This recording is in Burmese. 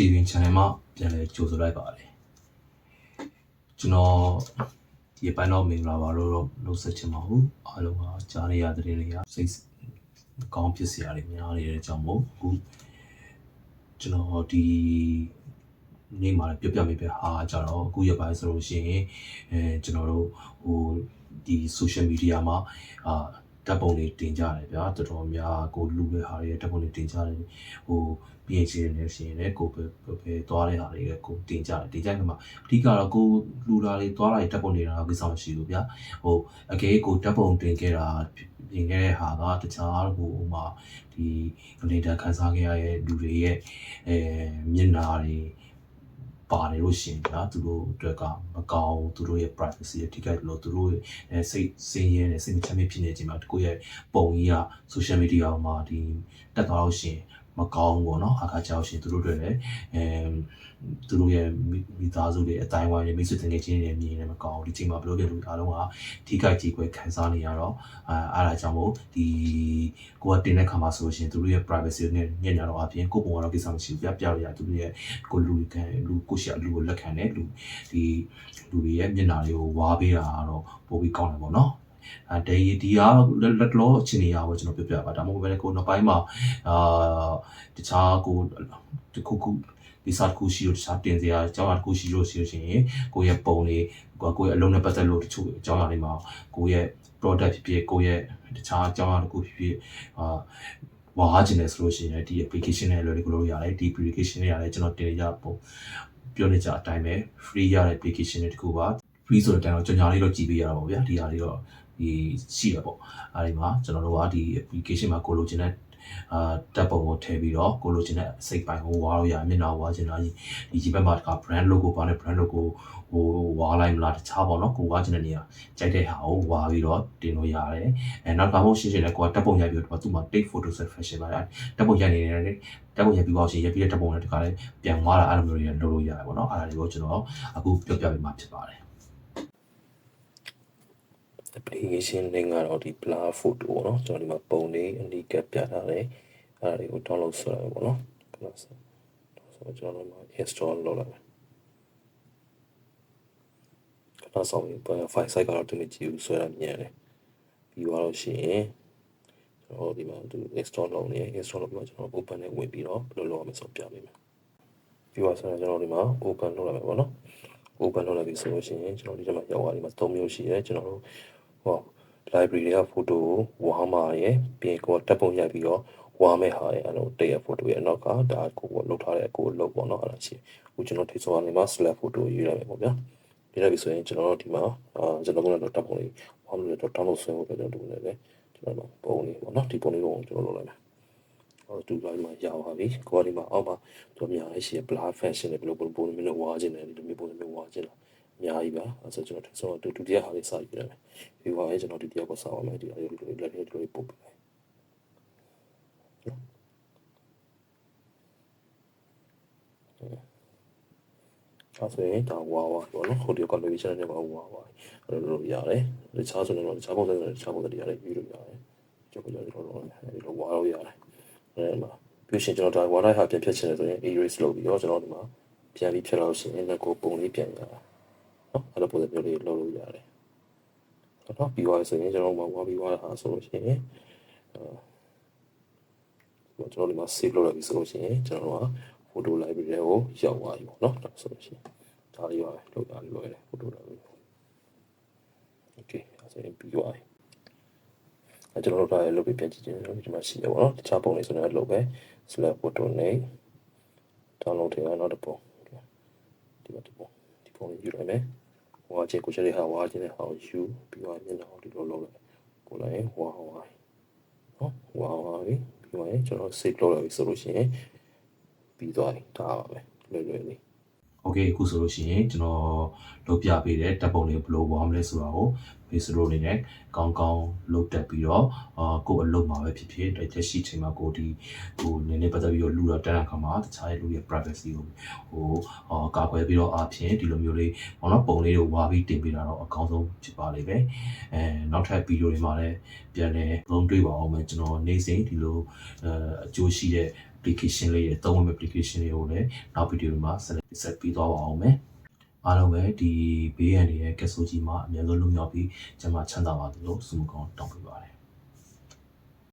Steven Channel မှာပြန်လဲကြိုဆိုလိုက်ပါတယ်ကျွန်တော်ဒီပိုင်းတော့မင်္ဂလာပါလို့တော့နှုတ်ဆက်ချင်ပါဘူးအားလုံးကကြားနေရတဲ့တွေကစိတ်မကောင်းဖြစ်စရာတွေများနေတဲ့အကြောင်းမို့အခုကျွန်တော်ဒီနေ့မှာလည်းပြပြမိပြဟာကြတော့အခုရက်ပိုင်းဆိုလို့ရှိရင်အဲကျွန်တော်တို့ဟိုဒီ social media မှာအာ ဓာတ်ပုံတွေတင်ကြတယ်ဗျာတော်တော်များကိုလူတဲ့ဟာတွေဓာတ်ပုံတွေတင်ကြတယ်ဟို PH ရနေရှင်လည်းကိုပဲပဲသွားတဲ့ဟာတွေကကိုတင်ကြတယ်တင်ကြမှာအဓိကတော့ကိုလူတာတွေသွားတာတွေဓာတ်ပုံနေတာကိစ္စမရှိဘူးဗျာဟိုအကယ်ကိုဓာတ်ပုံတင်ခဲ့တာပြင်ခဲ့တဲ့ဟာကတခြားဟိုဥမာဒီကနေဒါခန်းစားခဲ့ရတဲ့လူတွေရဲ့အဲမျက်နှာတွေ ပါတယ်လို့ရှင်ဗျာသူတို့အတွက်ကမကောင်းသူတို့ရဲ့ privacy အထိခိုက်လို့သူတို့ရဲ့စိတ်စင်းရဲနေစိတ်မချမ်းမြေ့ဖြစ်နေခြင်းမှာကိုယ့်ရဲ့ပုံကြီးက social media မှာဒီတက်သွားလို့ရှင် မကောင်းဘူးပေါ့နော်အခါကြောက်ရှင်သူတို့တွေလည်းအဲသူတို့ရဲ့မိသားစုတွေအတိုင်းဝိုင်းတွေမိတ်ဆွေတငယ်ချင်းတွေမြင်နေမကောင်းဘူးဒီချိန်မှာဘယ်လိုလဲလူအားလုံးကထိခိုက်ကြီးကွယ်ခံစားနေရတော့အဲအားဒါကြောင့်မို့ဒီကိုကတင်တဲ့ခါမှာဆိုလို့ရှိရင်သူတို့ရဲ့ privacy နဲ့ညံ့ညတော့အပြင်ကိုပုံကတော့ကိစ္စမရှိဘူးပြပြရသူတို့ရဲ့ကိုလူခံလူကိုရှာလူကိုလက်ခံတဲ့လူဒီလူတွေရဲ့မျက်နှာတွေကိုဝါပေးတာကတော့ပိုပြီးကောင်းတယ်ပေါ့နော်အဲ ဒီဒီကလက်လောအချင်းနေရပါကျွန်တော်ပြပြပါဒါမှမဟုတ်ဘဲကိုနောက်ပိုင်းမှာအာတခြားကိုတခုခုဒီစာကူရှိလို့တခြားတင်စရာအကြောင်းအရာတစ်ခုရှိလို့ရှိလို့ရှိရင်ကိုယ့်ရဲ့ပုံတွေကိုယ့်ရဲ့အလုံးနဲ့ပတ်သက်လို့တချို့အကြောင်းအရာတွေမှာကိုယ့်ရဲ့ product ဖြစ်ဖြစ်ကိုယ့်ရဲ့တခြားအကြောင်းအရာတစ်ခုဖြစ်ဖြစ်အာဝါချင်တယ်ဆိုလို့ရှိရင်ဒီ application နဲ့လွယ်လွယ်လို့ရတယ်ဒီ application နဲ့ရတယ်ကျွန်တော်တင်ရပုံပြောနေကြအတိုင်းပဲ free ရတဲ့ application တွေတခုပါ free ဆိုတဲ့တိုင်တော့ကြော်ညာလေးတော့ကြည့်ပေးရတာပေါ့ဗျာဒီဟာလေးတော့ ဒီရှိရပေါ့အဲဒီမှာကျွန်တော်တို့ကဒီ application မှာကိုလိုချင်တဲ့အာတပ်ပုံကိုထည့်ပြီးတော့ကိုလိုချင်တဲ့စိတ်ပိုင်းကိုဝါလို့ရမျက်နှာဝါချင်တာဒီဒီဘက်မှာက brand logo ပါနဲ့ brand logo ဟိုဝါလိုက်မလားတခြားပေါ့နော်ကိုဝါချင်တဲ့နေရာကြိုက်တဲ့ဟာကိုဝါပြီးတော့တင်လို့ရတယ်အဲနောက်ကမှရှင်းရှင်းလဲကိုကတပ်ပုံရိုက်ပြီးတော့သူ့မှာ take photo set fashion ပါတပ်ပုံရိုက်နေတယ်တပ်ပုံရိုက်ပြီးတော့ရှင်ရိုက်ပြီးတဲ့တပ်ပုံနဲ့တခါလဲပြန်သွားတာအဲ့လိုမျိုးတွေလုပ်လို့ရတယ်ပေါ့နော်အဲ့ဒါတွေကိုကျွန်တော်အခုပြောပြပေးမှာဖြစ်ပါတယ် application link ကတော့ဒီ blur photo ပေါ့နော်ကျွန်တော်ဒီမှာပုံတွေအနီးကပ်ပြထားတယ်အဲ့ဒါတွေကို download ဆွဲရမယ်ပေါ့နော်ခဏဆက်ဆိုကျွန်တော်တို့ install လုပ်လိုက်မယ်ခဏဆောင်ပြီး file size ကတော့ဒီနေ့ကြည့်ဦးဆွဲရမြန်တယ်ပြီးသွားလို့ရှိရင်ကျွန်တော်ဒီမှာသူ install လုပ်နေ install လုပ်ပြီးတော့ကျွန်တော် open နဲ့ဝင်ပြီးတော့ဘယ်လိုလုပ်ရမလဲဆိုပြပေးမယ်ပြီးသွားဆိုတော့ကျွန်တော်ဒီမှာ open လုပ်လိုက်မယ်ပေါ့နော် open လုပ်လိုက်ပြီဆိုလို့ရှိရင်ကျွန်တော်ဒီထဲမှာရောက်သွားဒီမှာ၃မျိုးရှိတယ်ကျွန်တော်တို့ ဟော library တွေက photo ကိုဝါမှာရယ်ပြင်ကိုတက်ပုံရိုက်ပြီးတော့ဝါမဲ့ဟာရယ်အဲ့လိုတည့်ရ photo ရဲ့နောက်ကဒါကိုကိုလောက်ထားတဲ့ကိုလောက်ပေါ့နော်အဲ့ဒါရှိအခုကျွန်တော်ထိစောကနေမှာ select photo ရေးရမယ်ပေါ့ဗျာရေးရပြီဆိုရင်ကျွန်တော်တို့ဒီမှာအာကျွန်တော်ကတော့တက်ပုံလေးဝါမလို့တော့ download ဆွဲဖို့ပဲကျွန်တော်တို့လည်းကျွန်တော်ပုံလေးပေါ့နော်ဒီပုံလေးကိုကျွန်တော်လုပ်လိုက်မယ်ဟိုတူပိုင်းမှာရပါပြီကိုယ်ဒီမှာအောက်မှာတို့များရှိ blur fashion တွေဘယ်လိုပုံပုံမျိုးဝါခြင်းတယ်ဒီမျိုးပုံမျိုးဝါခြင်းလား အများကြီးပါအဲဆိုကျွန်တော်ဆိုတော့ဒုတိယဟာလေးစယူရမယ်ပြီးသွားရင်ကျွန်တော်ဒုတိယကိုစအောင်မယ်ဒီအရေးလေးလက်လေးလေးပုတ်ပေးအဲ့ဆိုရင်ဒါဝါဝါပေါ့နော်ဟိုဒီ configuration နဲ့ပါဝါဝါအဲ့လိုလုပ်ရတယ်တခြားဆိုတော့တခြားပုံစံတွေတခြားပုံစံတွေရတယ်ယူလို့ရတယ်ကျွန်တော်တို့တော့အဲ့လိုဝါလို့ရတယ်အဲ့မှာပြီးရှင်ကျွန်တော်ဒါဝါတိုင်းဟာပြန်ဖြတ်ချင်တယ်ဆိုရင် erase လုပ်ပြီးတော့ကျွန်တော်ဒီမှာပြန်ပြီးဖြတ်လို့ရှိရင်လည်းကိုပုံလေးပြန်ရတာ နော်အဲ့လိုပုံစံမျိုးလေးလုပ်လို့ရတယ်နော်ပြီးသွားဆိုရင်ကျွန်တော်ဝါဝါပြီးသွားတာဆိုလို့ရှိရင်အဲကျွန်တော်ဒီမှာ save လုပ်လိုက်ပြီဆိုလို့ရှိရင်ကျွန်တော်တို့က photo library တွေကိုရောက်သွားပြီပေါ့နော်ဒါဆိုလို့ရှိရင်ဒါလေးပါလောက်တာလွယ်တယ် photo library okay အဲဆိုရင်ပြီးသွားပြီအဲကျွန်တော်တို့ဒါလည်းလုပ်ပြီးပြန်ကြည့်ခြင်းဒီမှာရှိတယ်ပေါ့နော်တခြားပုံလေးဆိုတော့လုပ်ပဲ select photo name download ထည့်ရနောက်တစ်ပုံဒီမှာဒီပုံဒီပုံလေးယူလိုက်မယ် ဟိုအချင်းကိုချက်လေးဟာဝါချင်းနဲ့ဟာယူပြီးတော့မျက်နှာကိုဒီလိုလုပ်လိုက်ကိုလိုက်ဝါဝါနော်ဝါဝါပြီပြီးတော့ကျွန်တော် save လုပ်လိုက်ပြီဆိုလို့ရှိရင်ပြီးသွားပြီဒါပါပဲလွယ်လွယ်လေး okay အခုဆိုလို့ရှိရင်ကျွန်တော်လုပ်ပြပေးတဲ့တပ်ပုံတွေဘယ်လိုပေါ်မလဲဆိုတာကိုဖေးစလိုအနေနဲ့ကောင်းကောင်းလုပ်တက်ပြီးတော့အာကိုအလုပ်မှာပဲဖြစ်ဖြစ်တက်ရှိချိန်မှာကိုဒီဟိုနည်းနည်းပတ်သက်ပြီးတော့လူတော့တန်းအခါမှာတခြားလူရဲ့ privacy ကိုဟိုအာကာကွယ်ပြီးတော့အဖြစ်ဒီလိုမျိုးလေးဘောနော်ပုံလေးတွေဝါပြီးတင်ပေးတာတော့အကောင်းဆုံးဖြစ်ပါလိမ့်မယ်အဲနောက်ထပ် video တွေမှာလည်းပြန်လည်းလုံးတွေးပါအောင်မယ်ကျွန်တော်နေစဉ်ဒီလိုအကျိုးရှိတဲ့ application လေးတွေသုံးဝင်မဲ့ application တွေကိုလည်းနောက်ဗီဒီယိုမှာဆက်လက်ဆက်ပြီးသွားပါအောင်မယ်အားလုံးပဲဒီဘေးရန်တွေရဲ့ကက်ဆိုကြီးမှာအများဆုံးလွတ်မြောက်ပြီးကျန်းမချမ်းသာပါသလိုဆုမကောင်းတောင်းပေးပါတယ်